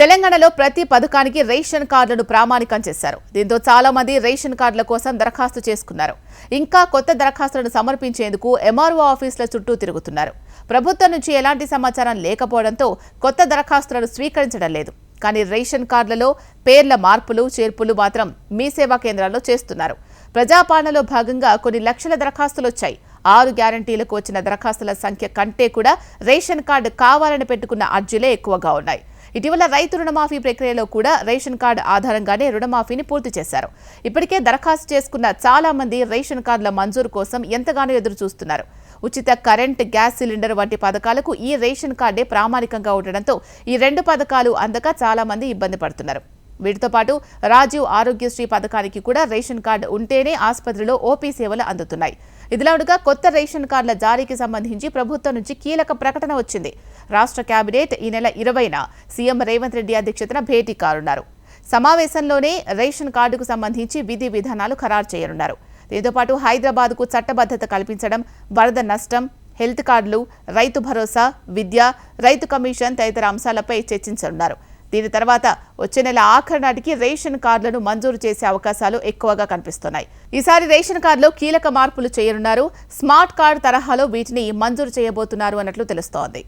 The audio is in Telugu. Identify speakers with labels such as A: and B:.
A: తెలంగాణలో ప్రతి పథకానికి రేషన్ కార్డులను ప్రామాణికం చేశారు. దీంతో చాలా మంది రేషన్ కార్డుల కోసం దరఖాస్తు చేసుకున్నారు. ఇంకా కొత్త దరఖాస్తులను సమర్పించేందుకు ఎంఆర్ఓ ఆఫీసుల చుట్టూ తిరుగుతున్నారు. ప్రభుత్వం నుంచి ఎలాంటి సమాచారం లేకపోవడంతో కొత్త దరఖాస్తులను స్వీకరించడం లేదు. కానీ రేషన్ కార్డులలో పేర్ల మార్పులు చేర్పులు మాత్రం మీ సేవా కేంద్రాల్లో చేస్తున్నారు. ప్రజాపాలనలో భాగంగా కొన్ని లక్షల దరఖాస్తులు వచ్చాయి. ఆరు గ్యారంటీలకు వచ్చిన దరఖాస్తుల సంఖ్య కంటే కూడా రేషన్ కార్డు కావాలని పెట్టుకున్న అర్జీలే ఎక్కువగా ఉన్నాయి. ఇటీవల రైతు రుణమాఫీ ప్రక్రియలో కూడా రేషన్ కార్డు ఆధారంగానే రుణమాఫీని పూర్తి చేశారు. ఇప్పటికే దరఖాస్తు చేసుకున్న చాలా మంది రేషన్ కార్డుల మంజూరు కోసం ఎంతగానో ఎదురు చూస్తున్నారు ఉచిత కరెంట్ గ్యాస్ సిలిండర్ వంటి పథకాలకు ఈ రేషన్ కార్డే ప్రామాణికంగా ఉండడంతో ఈ రెండు పథకాలు అందక చాలా మంది ఇబ్బంది పడుతున్నారు. వీటితో పాటు రాజీవ్ ఆరోగ్యశ్రీ పథకానికి కూడా రేషన్ కార్డు ఉంటేనే ఆసుపత్రిలో ఓపీ సేవలు అందుతున్నాయి. ఇదిలా ఉండగా కొత్త రేషన్ కార్డుల జారీకి సంబంధించి ప్రభుత్వం నుంచి కీలక ప్రకటన వచ్చింది. రాష్ట్ర కేబినెట్ ఈ నెల ఇరవైన సీఎం రేవంత్ రెడ్డి అధ్యక్షతన భేటీ కానున్నారు. సమావేశంలోనే రేషన్ కార్డుకు సంబంధించి విధి విధానాలు ఖరారు చేయనున్నారు. దీంతో పాటు హైదరాబాద్కు చట్టబద్ధత కల్పించడం వరద నష్టం హెల్త్ కార్డులు రైతు భరోసా విద్య రైతు కమిషన్ తదితర అంశాలపై చర్చించనున్నారు. దీని తర్వాత వచ్చే నెల ఆఖరి నాటికి రేషన్ కార్డులను మంజూరు చేసే అవకాశాలు ఎక్కువగా కనిపిస్తున్నాయి. ఈసారి రేషన్ కార్డులో కీలక మార్పులు చేయనున్నారు. స్మార్ట్ కార్డు తరహాలో వీటిని మంజూరు చేయబోతున్నారు అన్నట్లు తెలుస్తోంది.